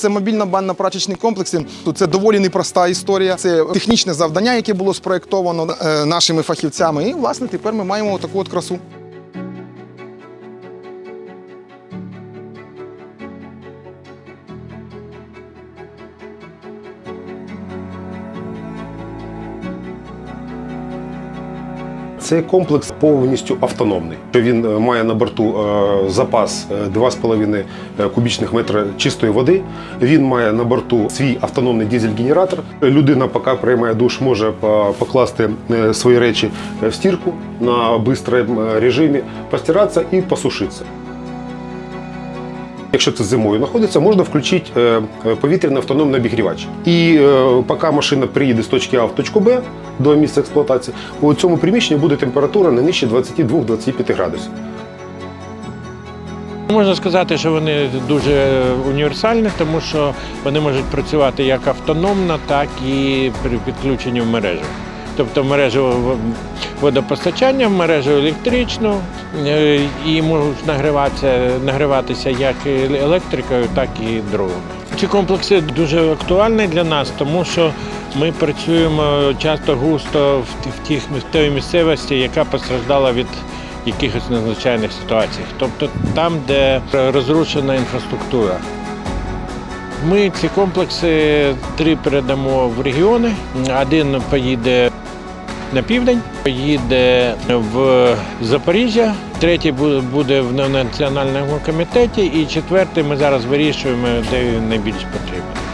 це мобільно-банно-прачечні комплекси. Тут це доволі непроста історія. Це технічне завдання, яке було спроєктовано е, нашими фахівцями. І, власне, тепер ми маємо таку от красу. Цей комплекс повністю автономний. Він е, має на борту е, запас е, 2,5 кубічних метра чистої води. Він має на борту свій автономний дизель-генератор. Людина, поки приймає душ, може покласти е, свої речі в стірку на швидкому режимі, постиратися і посушитися. Якщо це зимою знаходиться, можна включити е, е, повітряний автономний обігрівач. І е, поки машина приїде з точки А в точку Б до місця експлуатації, у цьому приміщенні буде температура не нижче 22-25 градусів. Можна сказати, що вони дуже універсальні, тому що вони можуть працювати як автономно, так і при підключенні в мережу. Тобто мережу водопостачання, в мережу електричну е, і можуть нагріватися, нагріватися як електрикою, так і дровами. Ці комплекси дуже актуальні для нас, тому що ми працюємо часто густо в ті- в тій місцевості, яка постраждала від якихось надзвичайних ситуацій, тобто там, де розрушена інфраструктура. Ми ці комплекси три передамо в регіони. Один поїде на південь, їде в Запоріжжя, третій буде в національному комітеті, і четвертий ми зараз вирішуємо, де він найбільш потрібен.